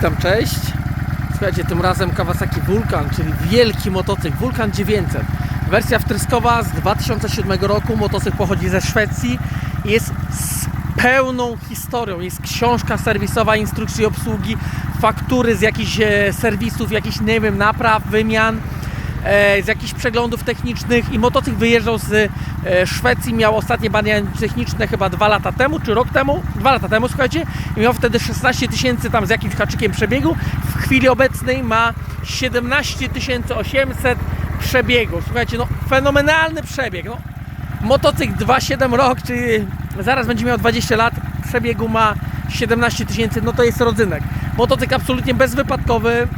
Witam, cześć. Słuchajcie, tym razem Kawasaki Vulcan, czyli wielki motocykl Vulcan 900. Wersja wtryskowa z 2007 roku. Motocykl pochodzi ze Szwecji. Jest z pełną historią. Jest książka serwisowa, instrukcji obsługi, faktury z jakichś e, serwisów, jakichś, nie wiem, napraw, wymian z jakichś przeglądów technicznych i motocykl wyjeżdżał z e, Szwecji, miał ostatnie badania techniczne chyba dwa lata temu, czy rok temu, dwa lata temu, słuchajcie, i miał wtedy 16 tysięcy tam z jakimś haczykiem przebiegu, w chwili obecnej ma 17 800 przebiegu, słuchajcie, no fenomenalny przebieg, no. Motocykl 2,7 rok, czyli zaraz będzie miał 20 lat, przebiegu ma 17 tysięcy, no to jest rodzynek. Motocykl absolutnie bezwypadkowy,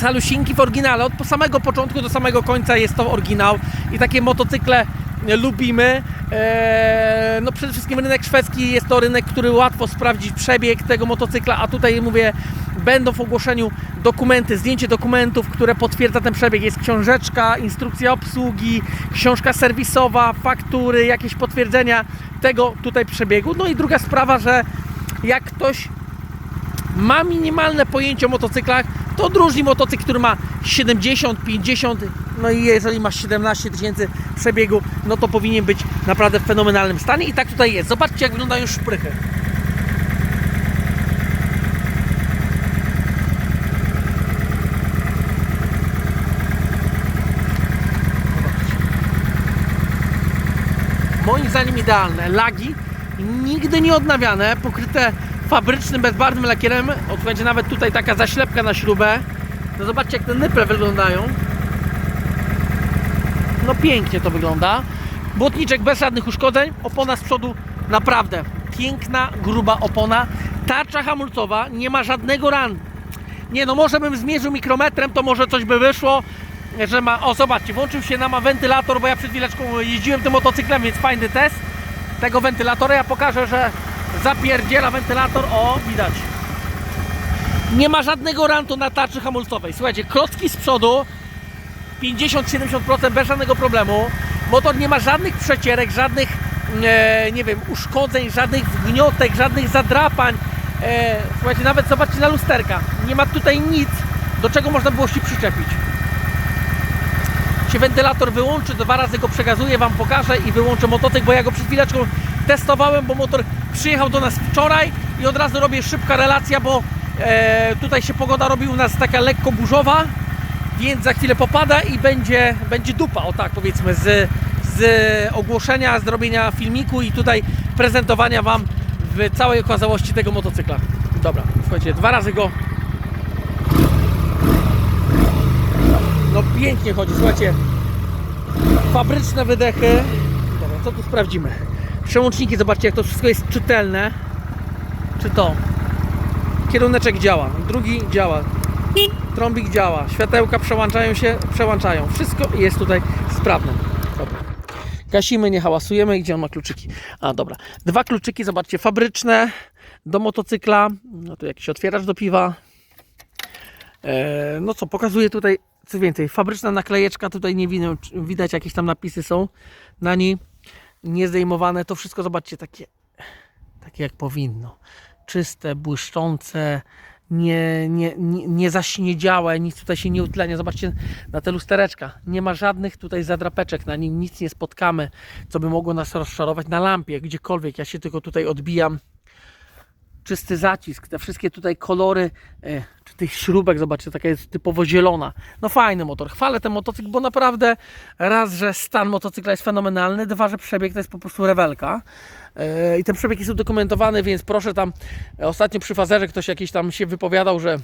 calusinki w oryginale. Od samego początku do samego końca jest to oryginał i takie motocykle lubimy. Eee, no przede wszystkim rynek szwedzki jest to rynek, który łatwo sprawdzić przebieg tego motocykla, a tutaj mówię, będą w ogłoszeniu dokumenty, zdjęcie dokumentów, które potwierdza ten przebieg. Jest książeczka, instrukcja obsługi, książka serwisowa, faktury, jakieś potwierdzenia tego tutaj przebiegu. No i druga sprawa, że jak ktoś ma minimalne pojęcie o motocyklach, to odróżni motocykl, który ma 70, 50, no i jeżeli ma 17 tysięcy przebiegu, no to powinien być naprawdę w fenomenalnym stanie i tak tutaj jest. Zobaczcie jak wyglądają szprychy. Moim zdaniem idealne. Lagi nigdy nie odnawiane, pokryte fabrycznym, bezbarwnym lakierem. O, będzie nawet tutaj taka zaślepka na śrubę. No zobaczcie jak te nyple wyglądają. No pięknie to wygląda. Błotniczek bez żadnych uszkodzeń. Opona z przodu naprawdę piękna, gruba opona. Tarcza hamulcowa, nie ma żadnego ran. Nie no, może bym zmierzył mikrometrem, to może coś by wyszło, że ma... O, zobaczcie, włączył się nam wentylator, bo ja przed chwileczką jeździłem tym motocyklem, więc fajny test tego wentylatora. Ja pokażę, że zapierdziela wentylator. O, widać. Nie ma żadnego rantu na tarczy hamulcowej. Słuchajcie, klocki z przodu 50-70% bez żadnego problemu. Motor nie ma żadnych przecierek, żadnych e, nie wiem, uszkodzeń, żadnych wgniotek, żadnych zadrapań. E, słuchajcie, nawet zobaczcie na lusterka. Nie ma tutaj nic, do czego można było się przyczepić. Się wentylator wyłączy, dwa razy go przegazuję, Wam pokażę i wyłączę motocykl, bo ja go przed chwileczką testowałem, bo motor przyjechał do nas wczoraj i od razu robię szybka relacja, bo e, tutaj się pogoda robi u nas taka lekko burzowa, więc za chwilę popada i będzie, będzie dupa, o tak powiedzmy, z, z ogłoszenia, zrobienia filmiku i tutaj prezentowania Wam w całej okazałości tego motocykla. Dobra, słuchajcie, dwa razy go. No pięknie chodzi, słuchajcie. Fabryczne wydechy. Dobra, co tu sprawdzimy przełączniki, zobaczcie jak to wszystko jest czytelne. Czy to? Kieruneczek działa, drugi działa trąbik działa, światełka przełączają się, przełączają. Wszystko jest tutaj sprawne. Dobra. gasimy, nie hałasujemy gdzie on ma kluczyki, a dobra, dwa kluczyki, zobaczcie, fabryczne do motocykla, no tu jakiś otwieracz do piwa. E, No co, pokazuję tutaj co więcej, fabryczna naklejeczka, tutaj nie widać jakieś tam napisy są na niej, niezdejmowane, to wszystko zobaczcie takie, takie jak powinno, czyste, błyszczące, nie, nie, nie, nie zaśniedziałe, nic tutaj się nie utlenia, zobaczcie na te lustereczka, nie ma żadnych tutaj zadrapeczek na nim, nic nie spotkamy, co by mogło nas rozczarować. Na lampie, gdziekolwiek, ja się tylko tutaj odbijam, czysty zacisk, te wszystkie tutaj kolory e, czy tych śrubek, zobaczcie, taka jest typowo zielona. No fajny motor, chwalę ten motocykl, bo naprawdę raz, że stan motocykla jest fenomenalny, dwa, że przebieg to jest po prostu rewelka. E, I ten przebieg jest udokumentowany, więc proszę tam, e, ostatnio przy fazerze ktoś jakiś tam się wypowiadał, że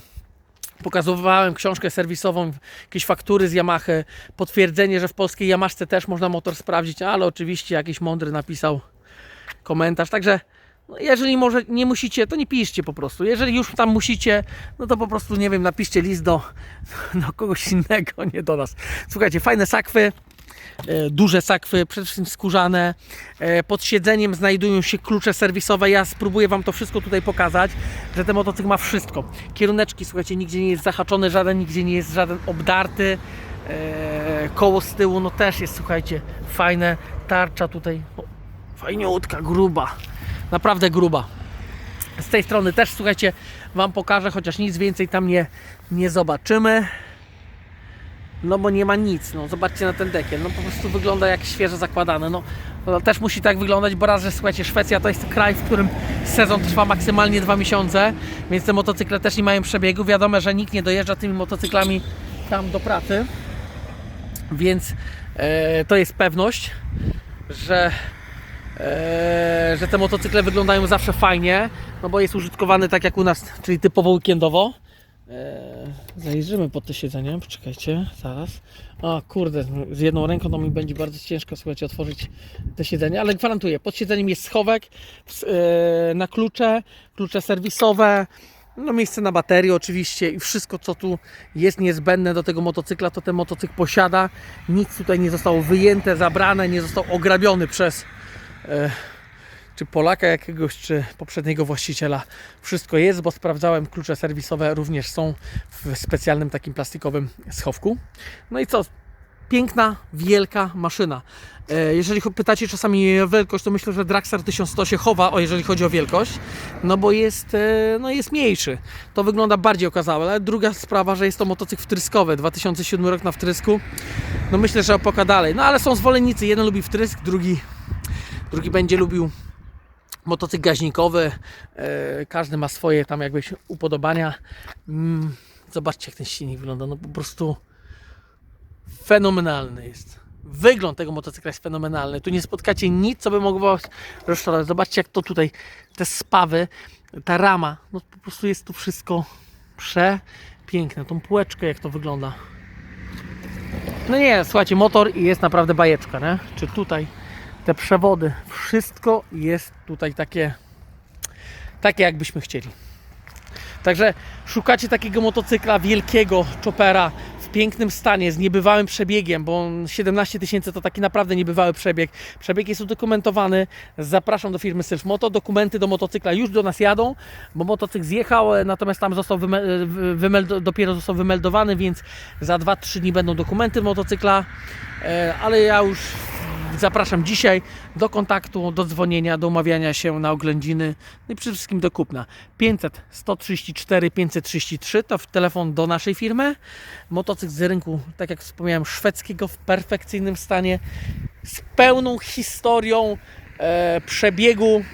Pokazywałem książkę serwisową, jakieś faktury z Yamaha, potwierdzenie, że w polskiej Yamaszce też można motor sprawdzić, ale oczywiście jakiś mądry napisał komentarz. Także no jeżeli może nie musicie, to nie piszcie po prostu. Jeżeli już tam musicie, no to po prostu nie wiem, napiszcie list do, do kogoś innego, nie do nas. Słuchajcie, fajne sakwy. e, Duże sakwy, przede wszystkim skórzane. E, Pod siedzeniem znajdują się klucze serwisowe. Ja spróbuję Wam to wszystko tutaj pokazać, że ten motocykl ma wszystko. Kieruneczki, słuchajcie, nigdzie nie jest zahaczony żaden, nigdzie nie jest żaden obdarty. E, Koło z tyłu, no też jest, słuchajcie, fajne. Tarcza tutaj, o, fajniutka, gruba naprawdę gruba. Z tej strony też, słuchajcie, Wam pokażę, chociaż nic więcej tam nie, nie zobaczymy. No bo nie ma nic, no zobaczcie na ten dekiel, no po prostu wygląda jak świeżo zakładane, no to też musi tak wyglądać, bo raz, że słuchajcie, Szwecja to jest kraj, w którym sezon trwa maksymalnie dwa miesiące, więc te motocykle też nie mają przebiegu, wiadomo, że nikt nie dojeżdża tymi motocyklami tam do pracy, więc e, to jest pewność, że że te motocykle wyglądają zawsze fajnie, no bo jest użytkowany tak jak u nas, czyli typowo weekendowo. Eee, zajrzymy pod to siedzenie, poczekajcie, zaraz. O kurde, z jedną ręką to mi będzie bardzo ciężko, słuchajcie, otworzyć te siedzenie, ale gwarantuję, pod siedzeniem jest schowek w- e, na klucze, klucze serwisowe, no miejsce na baterię oczywiście i wszystko co tu jest niezbędne do tego motocykla, to ten motocykl posiada. Nic tutaj nie zostało wyjęte, zabrane, nie został ograbiony przez czy Polaka jakiegoś, czy poprzedniego właściciela. Wszystko jest, bo sprawdzałem, klucze serwisowe również są w specjalnym takim plastikowym schowku. No i co? Piękna, wielka maszyna. E, Jeżeli pytacie czasami o wielkość, to myślę, że Draxar 1100 się chowa, o jeżeli chodzi o wielkość, no bo jest, e, no jest mniejszy. To wygląda bardziej okazałe, druga sprawa, że jest to motocykl wtryskowy, 2007 rok na wtrysku. No myślę, że opoka dalej. No ale są zwolennicy, jeden lubi wtrysk, drugi, drugi będzie lubił motocykl gaźnikowy. E, każdy ma swoje tam jakbyś upodobania. Mm, zobaczcie jak ten silnik wygląda. No po prostu fenomenalny jest. Wygląd tego motocykla jest fenomenalny. Tu nie spotkacie nic, co by mogło was rozczarować. Zobaczcie jak to tutaj, te spawy, ta rama. No po prostu jest tu wszystko przepiękne. Tą półeczkę jak to wygląda. No nie, słuchajcie, motor i jest naprawdę bajeczka, nie? Czy tutaj te przewody, wszystko jest tutaj takie, takie jakbyśmy chcieli. Także szukacie takiego motocykla wielkiego, chopera w pięknym stanie, z niebywałym przebiegiem, bo on 17 tysięcy to taki naprawdę niebywały przebieg. Przebieg jest udokumentowany. Zapraszam do firmy Sylf Moto. Dokumenty do motocykla już do nas jadą, bo motocykl zjechał, e, natomiast tam został wymeld- dopiero został wymeldowany, więc za 2-3 dni będą dokumenty motocykla. E, Ale ja już Zapraszam dzisiaj do kontaktu, do dzwonienia, do umawiania się na oględziny no i przede wszystkim do kupna. 500 134 533 to telefon do naszej firmy. Motocykl z rynku, tak jak wspomniałem, szwedzkiego w perfekcyjnym stanie, z pełną historią e, przebiegu.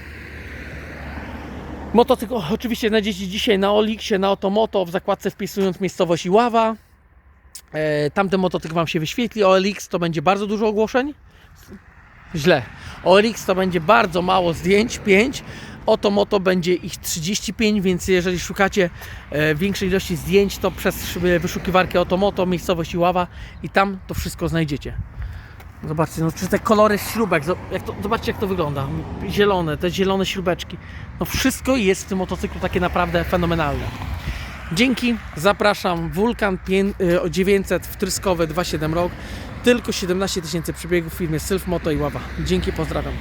Motocykl oczywiście znajdziecie dzisiaj na Oliksie, na Otomoto, w zakładce wpisując miejscowość Iława. E, tamten motocykl Wam się wyświetli. OLX to będzie bardzo dużo ogłoszeń. Źle. OLX to będzie bardzo mało zdjęć, 5. Oto Moto będzie ich 35, więc jeżeli szukacie e, większej ilości zdjęć, to przez e, wyszukiwarkę Otomoto, miejscowość Iława i tam to wszystko znajdziecie. Zobaczcie, no czy te kolory śrubek, jak to, zobaczcie jak to wygląda. Zielone, te zielone śrubeczki. No wszystko jest w tym motocyklu takie naprawdę fenomenalne. Dzięki, zapraszam. Wulkan pię- y, 900 wtryskowy 2.7 rok. Tylko 17 tysięcy przebiegów w firmie Sylf Moto i Ława. Dzięki, pozdrawiam.